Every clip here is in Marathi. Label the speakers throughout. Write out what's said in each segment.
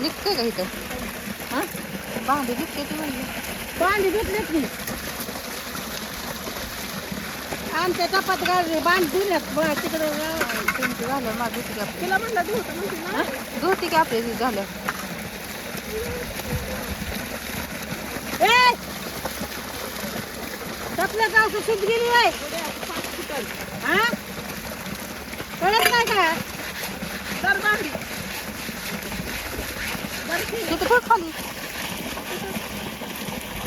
Speaker 1: निघते का इथं?
Speaker 2: हा?
Speaker 1: भांडी निघते ती म्हणली.
Speaker 2: भांडी धुतलेत मी आमच्या चपात गाडी बांध दिल्यात. तिकडे
Speaker 1: झालं माझं धुती की आपली.
Speaker 2: तिला म्हणलं धुत.
Speaker 1: धुती की आपली झालं.
Speaker 2: आपल्या गावचं सुट गेली आहे हा? कळत नाही का? भांडी. ठीक.
Speaker 1: तिथं ठेव खाली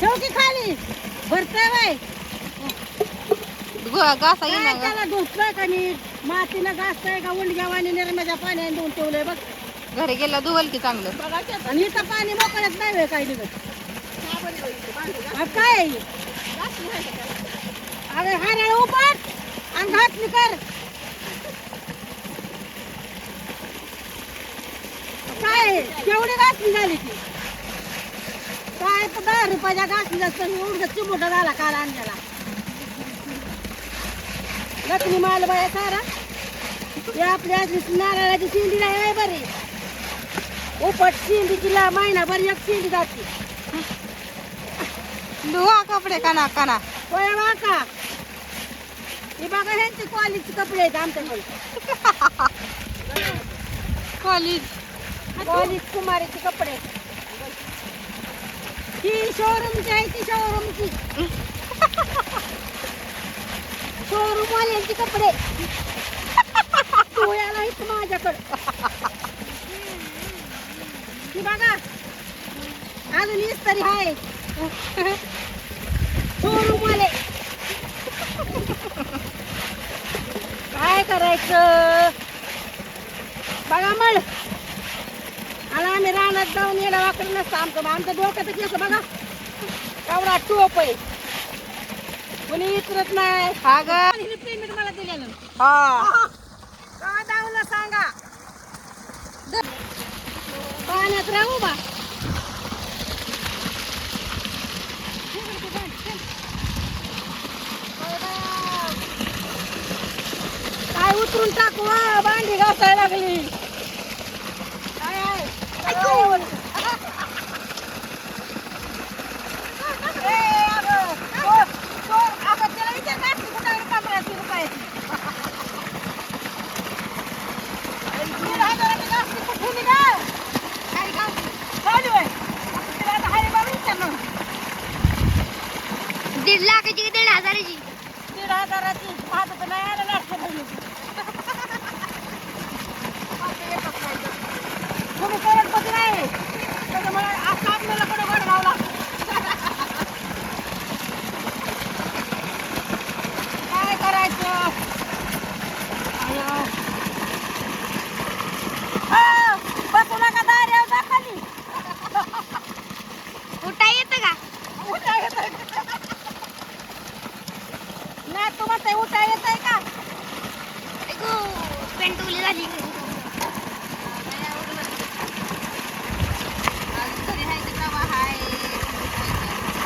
Speaker 2: ठेव की खाली. भरतंय बाय
Speaker 1: घासा
Speaker 2: काय
Speaker 1: येईना ग.
Speaker 2: त्याला धुतलंय का मातीनं घासतंय का? उंडग्यावानी निर्म्याच्या पाण्याने धुवून ठेवलंय बघ.
Speaker 1: घरी गेला धुवल की चांगलं.
Speaker 2: आणि इथं पाणी मोकळ्यात नाही होय काही निघत अब काय आहे? हे? अरे हाराळ उपट आणि घातली कर काय आहे? केवढी घातली झाली ती? काय तर दहा रुपयाच्या घातली असतं एवढं चिमोटा झाला काल आणलेला. लक्ष्मी माल बाया सारा. हे आपल्या नारळाची शिंदी नाही बरी. उपट शिंदीची ला महिनाभर एक शिंदी जाते.
Speaker 1: धुवा कपडे काना काना
Speaker 2: होय का? हे बघा ह्यांचे कॉलेजचे कपडे आहेत आमच्याकडे.
Speaker 1: कॉलेज
Speaker 2: कॉलेज कुमारीचे कपडे. ती ही शोरूमची आहे ती शोरूमची शोरूम वाल्यांची कपडे. डोळ्याला आहेत माझ्याकडं. ती बघा. अजून इस्तरी आहे शोरूम वाले काय करायचं? बघा मळ आणि आम्ही रानात जाऊन येणं वाकडं नसतं. आमचं आमचं डोक्यात केस बघा. एवढा टोप आहे. कोणी विचारत नाही.
Speaker 1: हा ग.
Speaker 2: पेमेंट मला दिलेलं.
Speaker 1: हा.
Speaker 2: काय दावलं सांगा. पाण्यात राहू बा. काय उतरून टाकू हा, भांडी घासायला लागली काय आहे? काय आहे? ए, अगं, चोर, चोर, अगं, त्याला विचार ना, ती कुठं आहे पंधराशे रुपयाची. दीड हजाराची घासली कुठे मी गं? काय घासली? चालू आहे. आता तिला आता हाय बाबा विचारणार.
Speaker 3: दीड लाखाची दीड हजाराची
Speaker 2: दीड हजाराची माझं तर नाही आलं लाटकं बहिणीचं. नाही गं. तुम्ही करोडपती नाही त्याच्यामुळे असं आपल्याला कडे घडवावं लागतं. काय करायचं अयो. हो, बसू नका दाऱ्यावर जा खाली.
Speaker 3: उठा येतं का
Speaker 2: उठा येतंय का? नाही तू म्हणते उठा येतंय का
Speaker 3: ऐकू झाली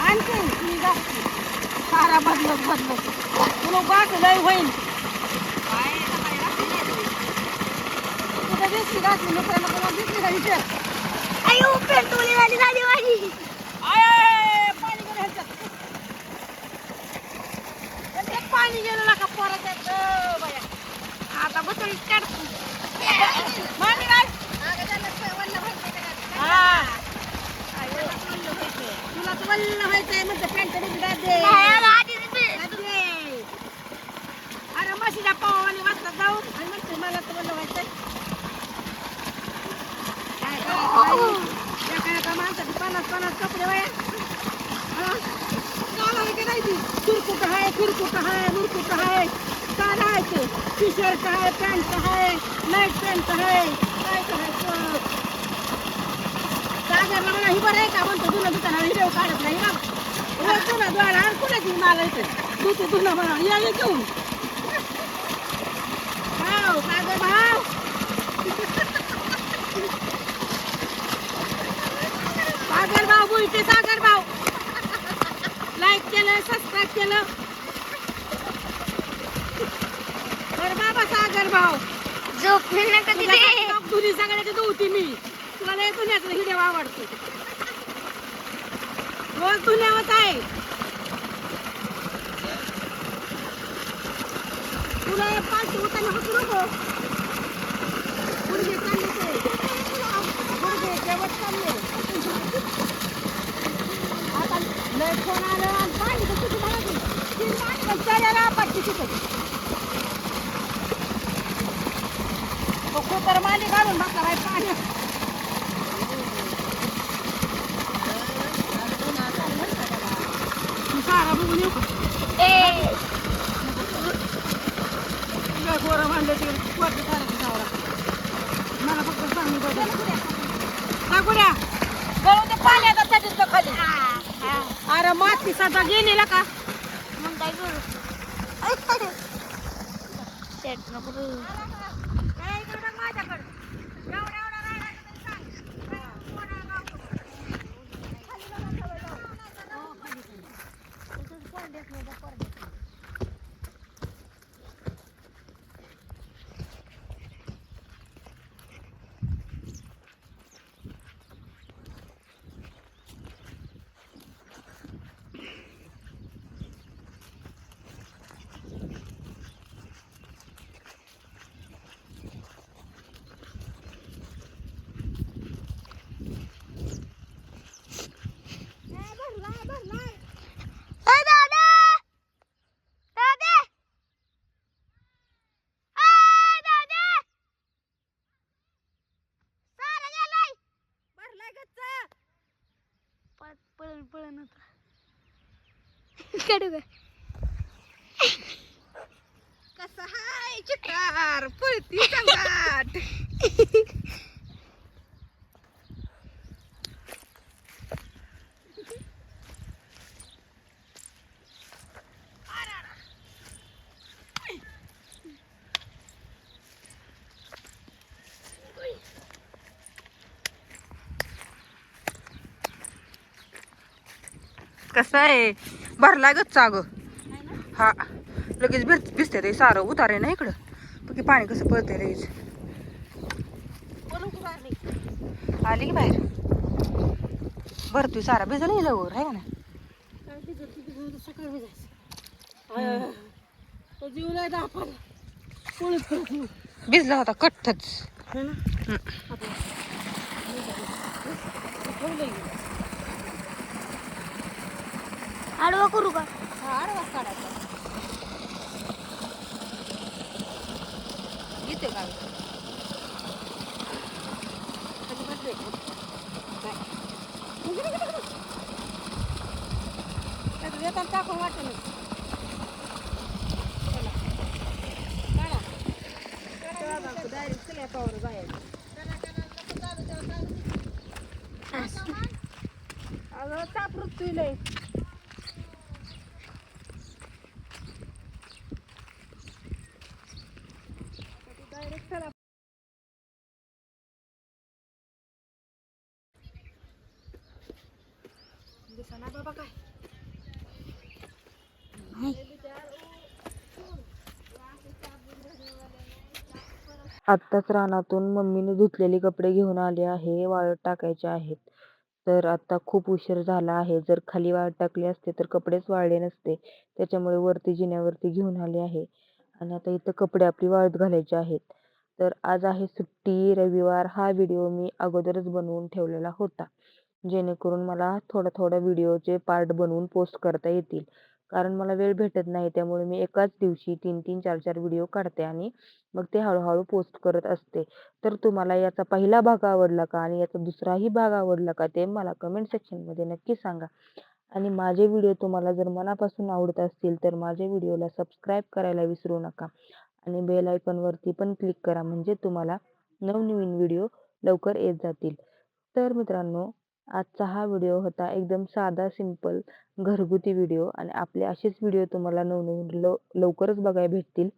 Speaker 2: आणखी ती जास्ती सारा बदलत बदलत. तुला गाठ लय होईल तुझं दिसती घातली मित्रांनो तुला दिसली का
Speaker 3: अयो पेंटुली झाली झाली माझी
Speaker 2: आय, पाणी गेलं ह्याच्यात. ह्याच्यात पाणी गेलं ना का पोराच्यात अं, बाया.
Speaker 3: आता बसून काढतो
Speaker 2: मांडी घाल. हा. तुला तर वल्ल व्हायचंय म्हणते पॅन्ट बिन्ट घाल दे. अरे म्हशीच्या पावाने वाजता जाऊन आणि म्हणते मला तर वल्ल व्हायचंय काय करायचं बाई? एका एका माणसाचे पन्नास पन्नास कपडे वया चालायला की नाही ती सुरकुट आहे फिरकुट आहे मुरकुट आहे चालायचं टी शर्ट आहे पॅन्ट आहे? नाईट पॅन्ट आहे. काय करायचं? सागर म्हणा ही बरं आहे का? म्हणतो जुनं दुकानावर हिरव काढत नाही ना. रोज जुनं द्वारा आणि कुणाची मला इथे? तू ते जुनं म्हणा. या घेऊन. भाव सागर भाव सागर भाव बोलते सागर भाव लाईक केलं सबस्क्राईब केलं. सागर भाव
Speaker 3: झोप नका तिथे
Speaker 2: तुझी सगळ्याची होती मी. तुला लय दुनियातला हिडिओ आवडतो. रोज दुनियावत आहे. तुला हे उताने हसू नको. गुडघे चालले ते. आता लय फोन आलं आणि तर मला ते. तिथं. तो कुकर मांडी काढून बसला बाई पाणी. मी सारा बघून येऊ गोरं ते वरती. मला फक्त सांग ते पाण्यात आता तिथं खाली. अरे माती सदा गेलेला का?
Speaker 3: मग काय करू? नको काढू का
Speaker 1: कसं हाय चिकार पळती संगाट आहे? भरला गच्चा अगं हा लगेच भिर भिजते ते सारं उतारे ना इकडं बघ की पाणी कसं पळतंय लगेच आली की बाहेर भरतोय सारा भिजला नाही लवकर आहे का
Speaker 2: फिरत
Speaker 1: भिजला होता कठ्ठच
Speaker 2: है ना
Speaker 1: हम्म.
Speaker 2: ठेवलंय
Speaker 3: आडवा करू का
Speaker 2: हा आडवा काढायचा
Speaker 1: येते का
Speaker 2: टाकून. डायरेक्ट स्लॅपावर जायचं अगं तापरूत तुले डायरेक्ट चला दिसना बाबा काय?
Speaker 4: आत्ताच रानातून मम्मीने धुतलेले कपडे घेऊन आले आहे वाळत टाकायचे आहेत. तर आता खूप उशीर झाला आहे. जर खाली वाळत टाकले असते तर कपडेच वाळले नसते. त्याच्यामुळे वरती जिन्यावरती घेऊन आले आहे. आणि आता इथं कपडे आपली वाळत घालायचे आहेत. तर आज आहे सुट्टी. रविवार. हा व्हिडिओ मी अगोदरच बनवून ठेवलेला होता. जेणेकरून मला थोडं थोडं व्हिडिओचे पार्ट बनवून पोस्ट करता येतील. कारण मला वेळ भेटत नाही त्यामुळे मी एकाच दिवशी तीन तीन चार चार व्हिडिओ काढते आणि मग ते हळूहळू पोस्ट करत असते. तर तुम्हाला याचा पहिला भाग आवडला का आणि याचा दुसराही भाग आवडला का ते मला कमेंट सेक्शनमध्ये नक्की सांगा. आणि माझे व्हिडिओ तुम्हाला जर मनापासून आवडत असतील तर माझ्या व्हिडिओला सबस्क्राईब करायला विसरू नका. आणि बेल आयकॉनवरती पण क्लिक करा म्हणजे तुम्हाला नवनवीन व्हिडिओ लवकर येत जातील. तर मित्रांनो आजचा हा व्हिडिओ होता एकदम साधा सिंपल घरगुती व्हिडिओ आणि आपले असेच व्हिडिओ तुम्हाला नवनवीन लव लवकरच बघायला भेटतील.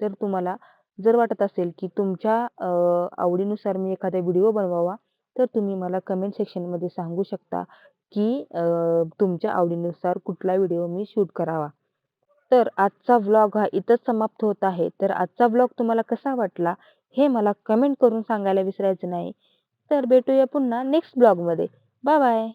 Speaker 4: तर तुम्हाला जर वाटत असेल की तुमच्या आवडीनुसार मी एखादा व्हिडिओ बनवावा तर तुम्ही मला कमेंट सेक्शनमध्ये सांगू शकता की तुमच्या आवडीनुसार कुठला व्हिडिओ मी शूट करावा. तर आजचा व्लॉग हा इथंच समाप्त होत आहे. तर आजचा व्लॉग तुम्हाला कसा वाटला हे मला कमेंट करून सांगायला विसरायचं नाही. तर भेटूया पुन्हा नेक्स्ट ब्लॉगमध्ये बाय बाय